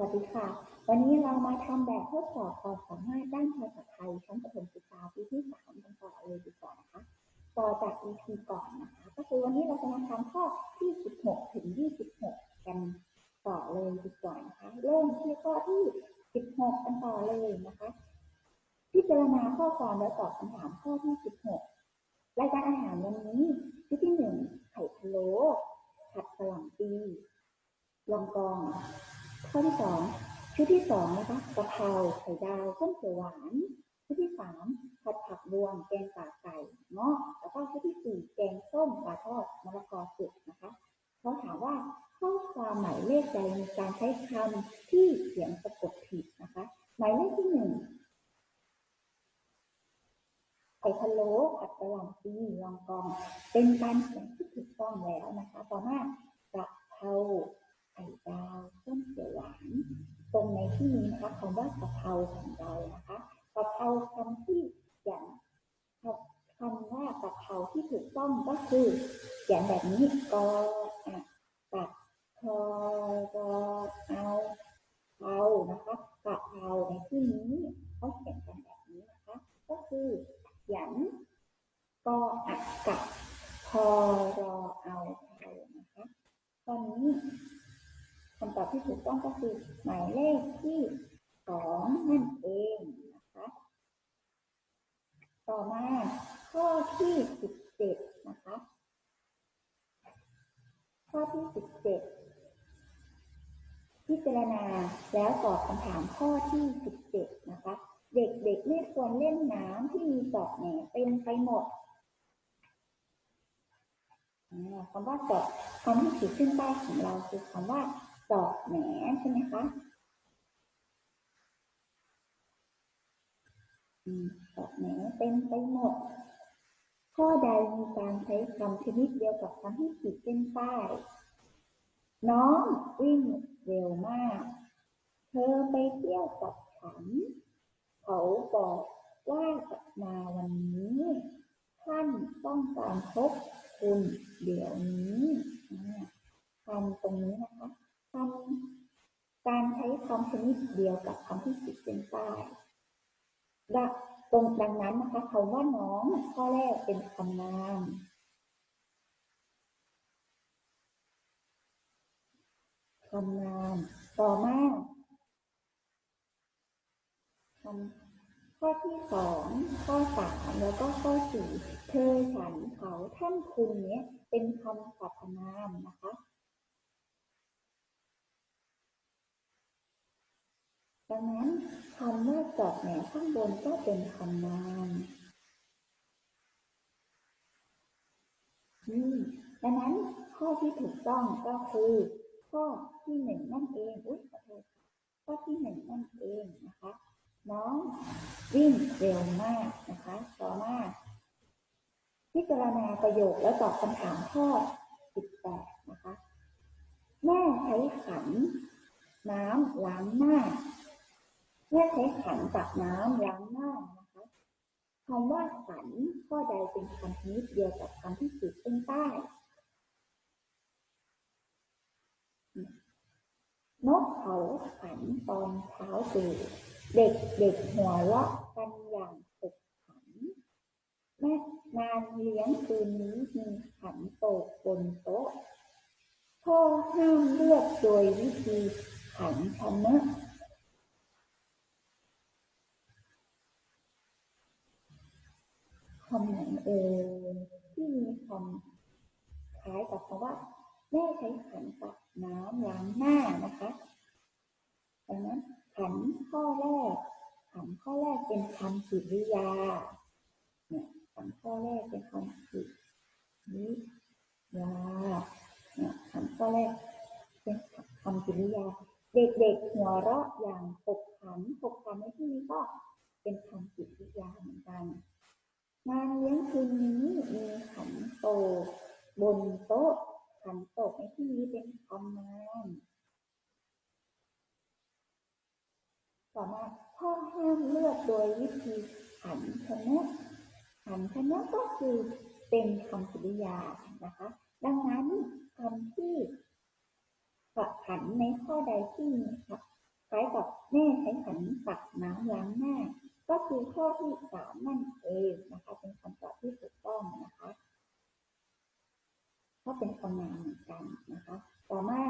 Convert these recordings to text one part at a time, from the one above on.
วัสดีค่ะ วันนี้เรามาทำแบบทดสอบความสามารถด้านภาษาไทยชั้นประถมศึกษาปีที่สามกันต่อเลยดีกว่านะคะต่อจาก EP ก่อนนะคะ ก็คือวันนี้เราจะมาทำข้อที่ 16 ถึง 26 กันต่อเลยดีกว่านะคะเริ่มที่ข้อที่ 16 กันต่อเลยนะคะ พิจารณาข้อความและตอบคำถามข้อที่ 16 รายการอาหารวันนี้ชุดที่ 1 ไข่พะโล้ผัดกะหล่ำปีลองกอง ข้อที่สองชุดที่สองนะคะกะเพราไข่ดาวส้มเขียวหวานชุดที่สามผัดผักรวมแกงป่าไก่เงาะแล้วก็ชุดที่สี่แกงส้มปลาทอดมะละกอสุกนะคะเขาถามว่าข้อความหมายเลขใดมีการใช้คำที่เขียนสะกดผิดนะคะ หมายเลขที่หนึ่งไข่พะโล้ผัดกระหล่ำปีลองกอง เป็นการเขียนที่ถูกต้องแล้วนะคะ ต่อมา กะเพราไข่ดาวส้มเขียวหวาน ในที่นี้นะคะคำว่ากะเพราของเรานะคะกะเพราคำที่อย่างคำว่ากะเพราที่ถูกต้องก็คืออย่างแบบนี้กออะกะพอรอเอาเพรานะคะกะเพราในที่นี้เขาเขียนกันแบบนี้นะคะ ก็คือเขียนกออะกะพอรอเอาเพรานะคะตอนนี้คำตอบที่ถูกต้องก็คือ หมายเลขที่สอง นั่นเองนะคะต่อมาข้อที่สิบเจ็ดนะคะ ข้อที่สิบเจ็ดพิจารณาแล้วตอบคำถามข้อที่สิบเจ็ดนะคะ เด็กๆไม่ควรเล่นน้ำที่มีจอกแหนเต็มไปหมดคำว่าจอกคำที่ขีดขึ้นใต้ของเราคือคำว่าจอกแหนใช่ไหมคะ จอกแหนเต็มไปหมด ข้อใดมีการใช้คำชนิดเดียวกับคำที่ขีดเส้นใต้ น้องวิ่งเร็วมาก เธอไปเที่ยวกับฉัน เขาบอกว่าจะมาวันนี้ ท่านต้องการพบคุณเดี๋ยวนี้คำตรงนี้นะคะคำการใช้คำชนิดเดียวกับคำที่ขีดเส้นใต้ ตรงดังนั้นนะคะคำว่าน้องข้อแรกเป็นคำนามคำนามต่อมาคำข้อที่สองข้อสามแล้วก็ข้อสี่เธอฉันเขาท่านคุณเนี้ยเป็นคำสรรพนามนะคะ ดังนั้นคำว่าจอกแหนข้างบนก็เป็นคำนามนี่ดังนั้นข้อที่ถูกต้องก็คือข้อที่หนึ่งนั่นเองอุ้ยขอโทษข้อที่หนึ่งนั่นเองนะคะ น้องวิ่งเร็วมากนะคะ ต่อมาพิจารณาประโยคแล้วตอบคำถามข้อ18นะคะ แม่ใช้ขันน้ำล้างหน้า เมื่อใช้ขันตักน้ำล้างหน้านะคะคำว่าขันข้อใดเป็นคำชนิดเดียวกับคำที่ขีดเส้นใต้นกเขาขันตอนเช้าตื่นเด็กเด็กหัวเราะกันอย่างสุขขันแม่งานเลี้ยงคืนนี้มีขันโตกบนโต๊ะพ่อห้ามเลือกโดยวิธีขันชนะคำไหน เอที่มีคำคล้ายกับคำว่า แม่ใช้ขันตักน้ำล้างหน้านะคะดังนั้นขันข้อแรก ขันข้อแรกเป็นคำกริยาเนี่ยขันข้อแรกเป็นคำกริยาเนี่ยขันข้อแรกเป็นคำกริยา เด็กๆหัวเราะอย่างปกขันปกขันในที่นี้ก็เป็นคำกริยาเหมือนกัน งานเลี้ยงคืนนี้มีขันโตบนโต๊ะ ขันโตในที่นี้เป็นคำนามต่อมาพ่อห้ามเลือกโดยวิธีขันชนะขันชนะก็คือเป็นคำกริยานะคะ ดังนั้นคำที่ขันในข้อใดที่มีขับใช้กับแม่ใช้ขัน้ำล้างหน้า ก็คือข้อที่สามนั่นเองนะคะ เป็นคำตอบที่ถูกต้องนะคะก็เป็นคำนามเหมือนกันนะคะ ต่อมา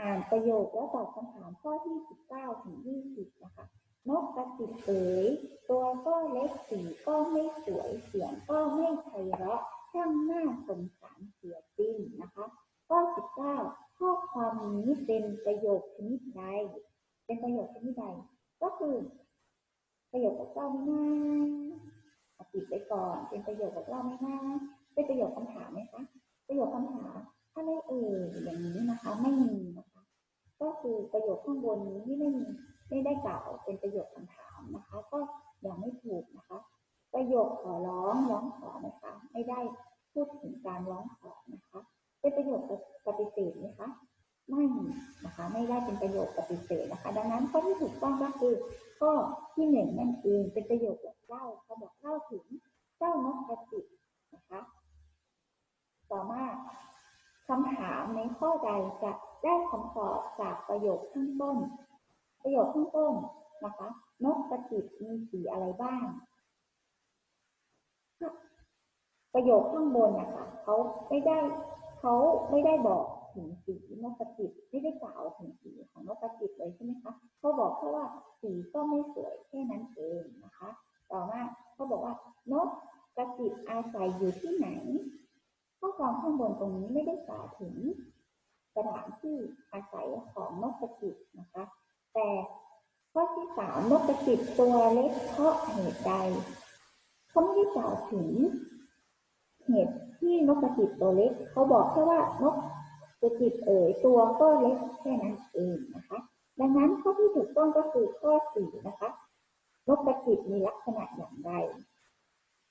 อ่านประโยคแล้วตอบคำถามข้อที่ 19 ถึง 20 นะคะ นกกระจิบเอ๋ยตัวก็เล็กสีก็ไม่สวยเสียงก็ไม่ไพเราะช่างหน่าสงสารเสียจริงนะคะข้อ 19 ข้อความนี้เป็นประโยคชนิดใด เป็นประโยคชนิดใด ก็คือ ประโยคบอกเล่าไหมน่าเอาปิดไปก่อนเป็นประโยคบอกเล่าไหมน่าเป็นประโยชน์คำถามไหมคะประโยชน์คำถามถ้าไม่เอ่ยอย่างนี้นะคะ ไม่มีนะคะ ก็คือประโยคข้างบนนี้ที่ไม่มีไม่ได้กล่าวเป็นประโยชน์คำถามนะคะ ก็ยังไม่ถูกนะคะ ประโยคขอร้องร้องขอนะคะ ไม่ได้พูดถึงการร้องขอนะคะ เป็นประโยคปฏิเสธไหมคะไม่นะคะ ไม่ได้เป็นประโยคปฏิเสธนะคะ ดังนั้นข้อที่ถูกต้องก็คือ ข้อที่หนึ่งนั่นเองเป็นประโยคบอกเล่าเขาบอกเล่าถึงเจ้านกกระจิบนะคะต่อมาคำถามในข้อใดจะได้คำตอบจากประโยคข้างต้น ประโยคข้างต้นนะคะ นกกระจิบมีสีอะไรบ้าง ประโยคข้างบนนะคะเขาไม่ได้เขาไม่ได้บอก ถึงสีนกกระจิบไม่ได้กล่าวถึงสีของนกกระจิบเลยใช่ไหมคะเขาบอกแค่ว่าสีก็ไม่สวยแค่นั้นเองนะคะ ต่อมาเขาบอกว่านกกระจิบอาศัยอยู่ที่ไหนข้อความข้างบนตรงนี้ไม่ได้กล่าวถึงสถานที่อาศัยของนกกระจิบนะคะ แต่ข้อที่สามนกกระจิบตัวเล็กเพราะเหตุใดเขาไม่ได้กล่าวถึงเหตุที่นกกระจิบตัวเล็ก เขาบอกแค่ว่านก กระจิตเอ๋ยตัวก็เล็กแค่นั้นเองนะคะ ดังนั้นข้อที่ถูกต้องก็คือข้อสี่นะคะนกกระจิบมีลักษณะอย่างไร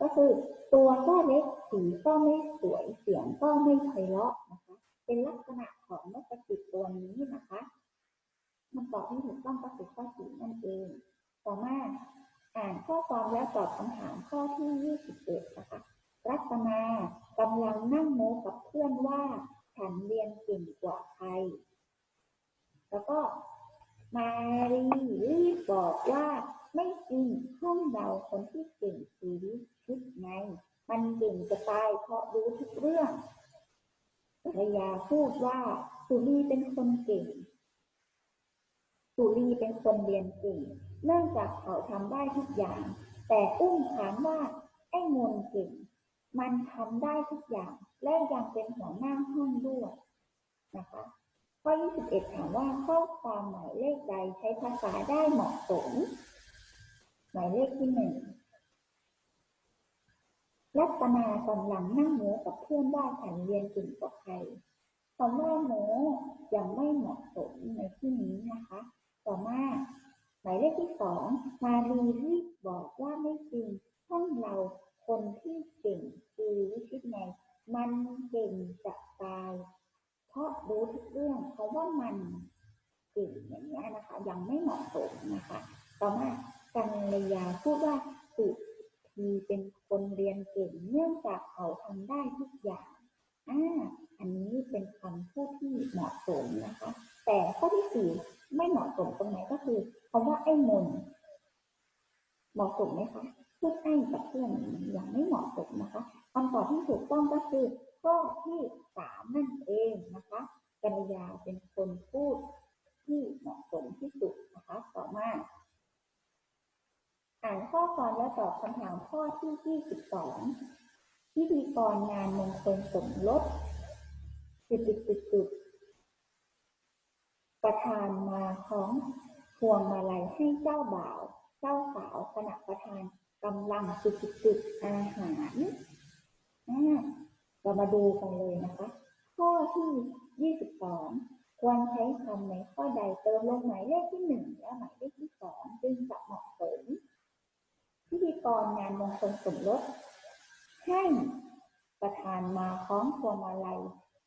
ก็คือตัวก็เล็กสีก็ไม่สวยเสียงก็ไม่ไพเราะนะคะ เป็นลักษณะของนกกระจิบตัวนี้นะคะคำตอบที่ถูกต้องก็คือข้อสี่นั่นเอง ต่อมาอ่านข้อความแล้วตอบคำถามข้อที่ 21 นะคะ รัตนากำลังนั่งโม้กับเพื่อนว่าฉันเรียนเก่งกว่าใคร แล้วก็มารีรี บอกว่าไม่จริงห้องเราคนที่เก่งคือวิชิตไง มันเก่งจะตายเพราะรู้ทุกเรื่องภรรยาพูดว่าสุรีเป็นคนเก่ง สุรีเป็นคนเรียนเก่ง เนื่องจากเขาทำได้ทุกอย่าง แต่อุ้มถามว่าไอ้มนเก่ง มันทำได้ทุกอย่าง และยังเป็นหัวหน้าห้องด้วยนะคะ ข้อ 21 ถามว่าข้อความหมายเลขใดใช้ภาษาได้เหมาะสม หมายเลขที่หนึ่งรัตนากำลังนั่งโม้กับเพื่อนว่าฉันเรียนเก่งกว่าใครคำว่าโม้ยังไม่เหมาะสมในที่นี้นะคะ ต่อมาหมายเลขที่สองมารีรีบบอกว่าไม่จริงห้องเราคนที่เก่งคือวิชิตไงมันเก่งจะตาย เพราะรู้ทุกเรื่องเพราะว่ามันเก่งอย่างนี้นะคะ ยังไม่เหมาะสมนะคะ ต่อมากัลยาพูดว่าสุทีเป็นคนเรียนเก่งเนื่องจากเขาทำได้ทุกอย่างอ่าอันนี้เป็นคำพูดที่เหมาะสมนะคะ แต่ข้อที่สี่ไม่เหมาะสมตรงไหนก็คือคำว่าไอ้มนเหมาะสมไหมคะพูดไอ้กับเพื่อนอย่างไม่เหมาะสมนะคะคำตอบที่ถูกต้องก็คือ ข้อที่สามนั่นเองนะคะกัลยาเป็นคนพูดที่เหมาะสมที่สุดนะคะต่อมาอ่านข้อความและตอบคำถามข้อที่22พิธีกรงานมงคลสมรสจุดจุดจุดจุดประธานมาของพวงมาลัยให้เจ้าบ่าว เจ้าสาวขณะประธานกำลังจุดจุดจุดอาหารอ่า เรามาดูกันเลยนะคะ ข้อที่ 22 ควรใช้คำในข้อใดเติมลงหมายเลขที่หนึ่งและหมายเลขที่สองจึงจะเหมาะสมพิธีกรงานมงคลสมรสให้ประธานมาคล้องพวงมาลัย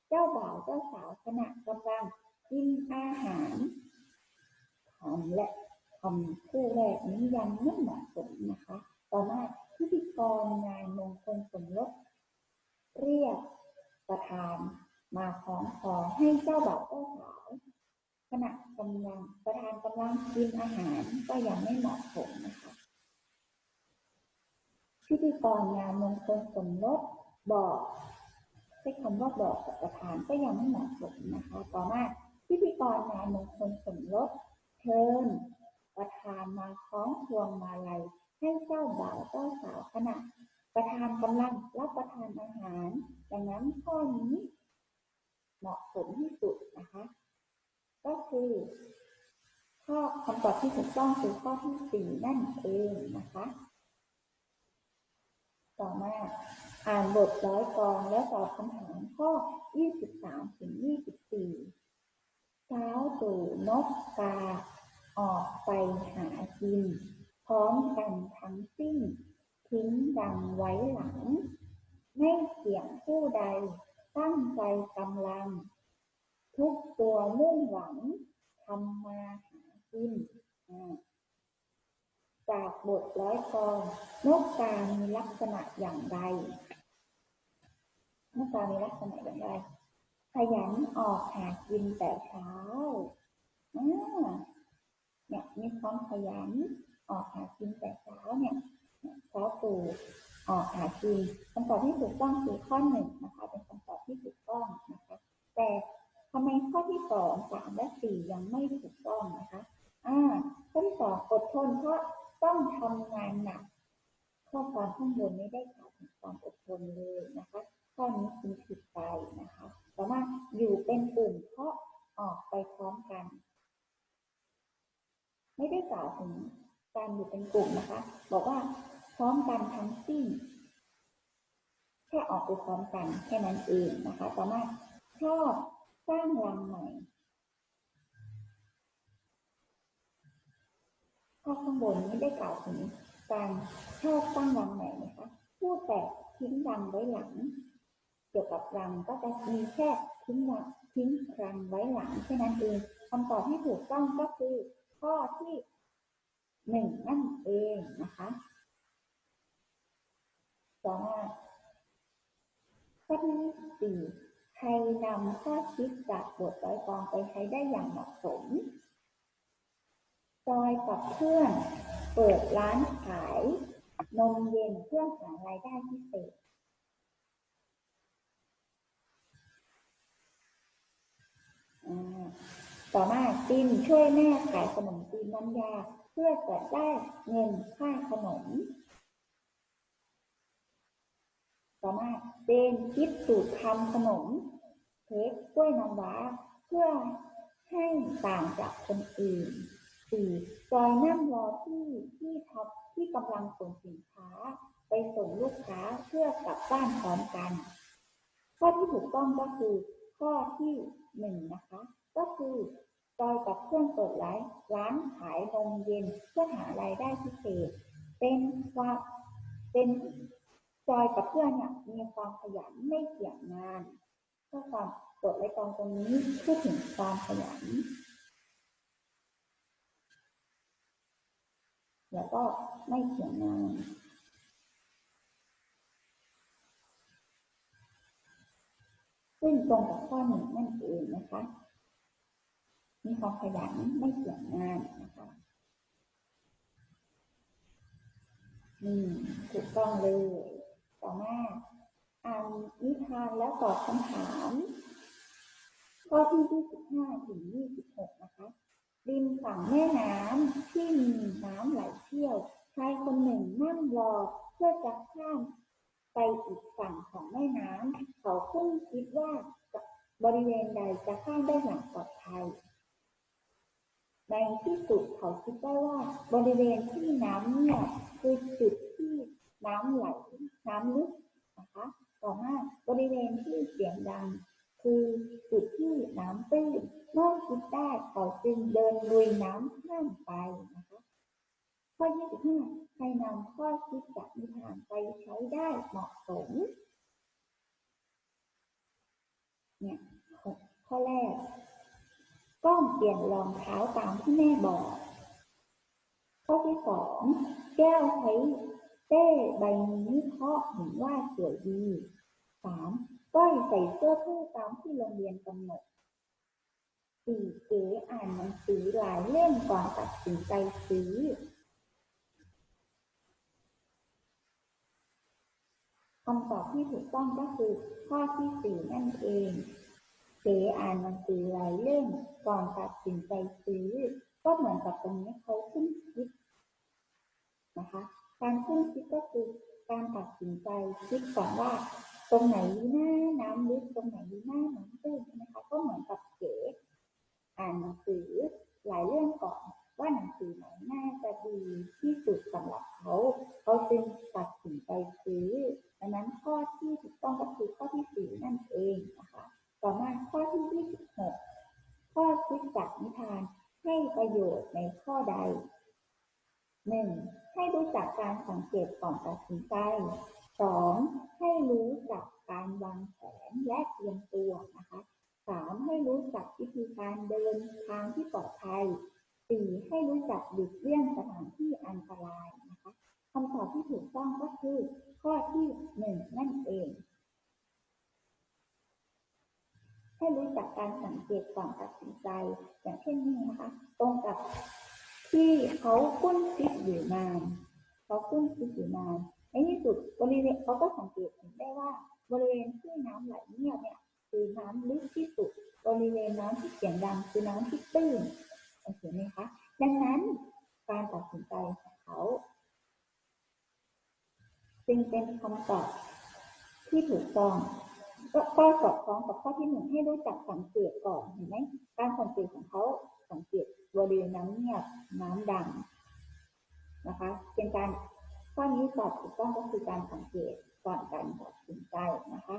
เจ้าบ่าวเจ้าสาวขณะกำลังกินอาหารคำและคำคู่แรกนี้ยังไม่เหมาะสมนะคะ ต่อมาพิธีกรงานมงคลสมรส เรียกประธานมาคล้องคอให้เจ้าบ่าวเจ้าสาวขณะกำลังประธานกำลังกินอาหารก็ยังไม่เหมาะสมนะคะพิธีกรงานมงคลสมรสบอกใช้คำว่าบอกกับประธานก็ยังไม่เหมาะสมนะคะ ต่อมาพิธีกรงานมงคลสมรสเชิญประธานมาคล้องพวงมาลัยให้เจ้าบ่าวเจ้าสาวขณะ ประธานกำลังรับประทานอาหาร ดังนั้นข้อนี้เหมาะสมที่สุดนะคะ ก็คือข้อคำตอบที่ถูกต้องคือข้อที่สี่นั่นเองนะคะ ต่อมาอ่านบทร้อยกรองและตอบคำถามข้อ 23 ถึง 24เช้าตู่นกกาออกไปหากิน พร้อมกันทั ไว้หลัง ไม่เกี่ยงผู้ใด ตั้งใจกำลัง ทุกตัวมุ่งหวังทำมาหากินจากบทร้อยกรองนกกามีลักษณะอย่างไรนกกามีลักษณะอย่างไรขยันออกหากินแต่เช้าเนี่ยมีความขยันออกหากินแต่เช้าเนี่ยเช้าตู่ หากินคำตอบที่ถูกต้องคือข้อหนึ่งนะคะเป็นคำตอบที่ถูกต้องนะคะแต่ทำไมข้อที่สองสามและสี่ยังไม่ถูกต้องนะคะอ่าข้อที่สองอดทนเพราะต้องทำงานหนักข้อความข้างบนไม่ได้กล่าวถึงความอดทนเลยนะคะ ข้อนี้คุณผิดไปนะคะแต่ว่าอยู่เป็นกลุ่มเพราะออกไปพร้อมกัน ไม่ได้กล่าวถึงการอยู่เป็นกลุ่มนะคะ บอกว่าพร้อมกันทั้งสิ้น แค่ออกไปพร้อมกันแค่นั้นเองนะคะต่อมาชอบสร้างรังใหม่ข้อข้างบนไม่ได้กล่าวถึงการชอบสร้างรังใหม่นะคะพูดแต่ทิ้งรังไว้หลัง เกี่ยวกับรังก็จะมีแค่ทิ้งรังทิ้งรังไว้หลังแค่นั้นเองคำตอบที่ถูกต้องก็คือข้อที่หนึ่งนั่นเองนะคะต่อมา ข้อที่สี่ใครนำข้อคิดจากบทร้อยกองไปใช้ได้อย่างเหมาะสมจอยกับเพื่อน เปิดร้านขาย นมเย็นเพื่อหารายได้พิเศษต่อมาตินช่วยแม่ขายขนมจีนน้ำยา เพื่อจะได้เงินค่าขนม ต่อมาเจนคิดสูตรทำขนมเค้กกล้วยน้ำว้า เพื่อให้ต่างจากคนอื่นสี่จอยนั่งรอที่ที่ท็อปที่กำลังส่งสินค้า ไปส่งลูกค้าเพื่อกลับบ้านพร้อมกัน ข้อที่ถูกต้องก็คือข้อที่หนึ่งนะคะ ก็คือจอยกับเพื่อนเปิดร้านร้านขายนมเย็นเพื่อหารายได้พิเศษ เป็นความเป็น จอยกับเพื่อนเนี่ยมีความขยันไม่เกี่ยงงานข้อความกดไว้ตรงตรงนี้พูดถึงความขยัน แล้วก็ไม่เกี่ยงงานซึ่งตรงกับข้อหนึ่งนั่นเองนะคะ มีความขยันไม่เกี่ยงงานนะคะอืมถูกต้องเลย ต่อมาอ่านนิทานแล้วตอบคำถาม ข้อที่ 25 ถึง 26 นะคะ ริมฝั่งแม่น้ำที่มีน้ำไหลเชี่ยวชายคนหนึ่งนั่งรอเพื่อจะข้ามไปอีกฝั่งของแม่น้ำเขาคุ้งคิดว่าบริเวณใดจะข้ามได้อย่างปลอดภัยในที่สุดเขาคิดได้ว่าบริเวณที่น้ำเงียคือจุด น้ำไหลน้ำลึกนะคะต่อมาบริเวณที่เสียงดัง คือจุดที่น้ำตื้นเมื่อคิดได้เขาจึงเดินลุยน้ำข้ามไปนะคะข้อ25ใครนำข้อคิดจากนิทานไปใช้ได้เหมาะสมเนี่ยข้อข้อแรก ก้องเปลี่ยนรองเท้าตามที่แม่บอก ข้อที่สองแก้วใช้ เต้ใบนี้เพราะเห็นว่าสวยดี สามก้อยใส่เสื้อผ้าตามที่โรงเรียนกำหนดสี่เก๋อ่านหนังสือหลายเล่มก่อนตัดสินใจซื้อคำตอบที่ถูกต้องก็คือข้อที่สี่นั่นเองเก๋อ่านหนังสือหลายเล่มก่อนตัดสินใจซื้อ ก็เหมือนกับตรงนี้เขาขึ้นคิดนะคะ การขึ้นคิดก็คือการตัดสินใจคิดก่อนว่า ตรงไหนดีหน้าน้ำลึกตรงไหนดีหน้าน้ำตื้นใช่ไหมคะก็เหมือนกับเก๋อ่านหนังสือหลายเรื่องก่อนว่าหนังสือไหนน่าจะดีที่สุดสำหรับเขา เขาจึงตัดสินใจซื้อดังนั้นข้อที่ถูกต้องก็คือข้อที่สี่นั่นเองนะคะต่อมาข้อที่ยี่สิบหกข้อคิดจากนิทานให้ประโยชน์ในข้อใดหนึ่ง ให้รู้จักการสังเกตก่อนตัดสินใจสองให้รู้จักการวางแผนและเตรียมตัวนะคะสามให้รู้จักวิธีการเดินทางที่ปลอดภัยสี่ให้รู้จักหลีกเลี่ยงสถานที่อันตรายนะคะคำตอบที่ถูกต้องก็คือ ข้อที่หนึ่งนั่นเอง ให้รู้จักการสังเกตก่อนตัดสินใจ อย่างเช่นนี้นะคะ ตรงกับ ที่เขาคุ้นคิดอยู่นานเขาคุ้นคิดอยู่นานในที่สุดบริเวณเขาก็สังเกตเห็นได้ว่าบริเวณที่น้ำไหลเงียบเนี่ยคือน้ำลึกที่สุด บริเวณน้ำที่เสียงดังคือน้ำที่ตื้นโอเคไหมคะดังนั้นการตัดสินใจของเขาจึงเป็นคำตอบที่ถูกต้องก็ก็สอดคล้องกับข้อที่หนึ่งให้รู้จักสังเกตก่อนเห็นไหมการสังเกตของเขาสังเกต บริเวณน้ำเงียบน้ำดังนะคะ เป็นการข้อนี้ตอบถูกต้องก็คือการสังเกตก่อนการตัดสินใจนะคะ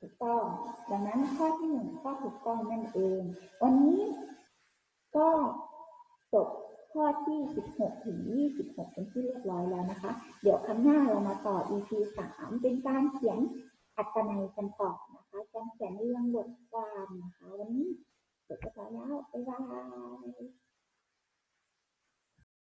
ถูกต้อง ดังนั้นข้อที่หนึ่งก็ถูกต้องนั่นเอง วันนี้ก็จบข้อที่ 16 ถึง 26 เป็นที่เรียบร้อยแล้วนะคะ เดี๋ยวครั้งหน้าเรามาต่อ EP 3 เป็นการเขียนอัตนัยกันต่อนะคะ การเขียนเรื่องบทความนะคะ วันนี้ จบไปแล้วบ๊ายบาย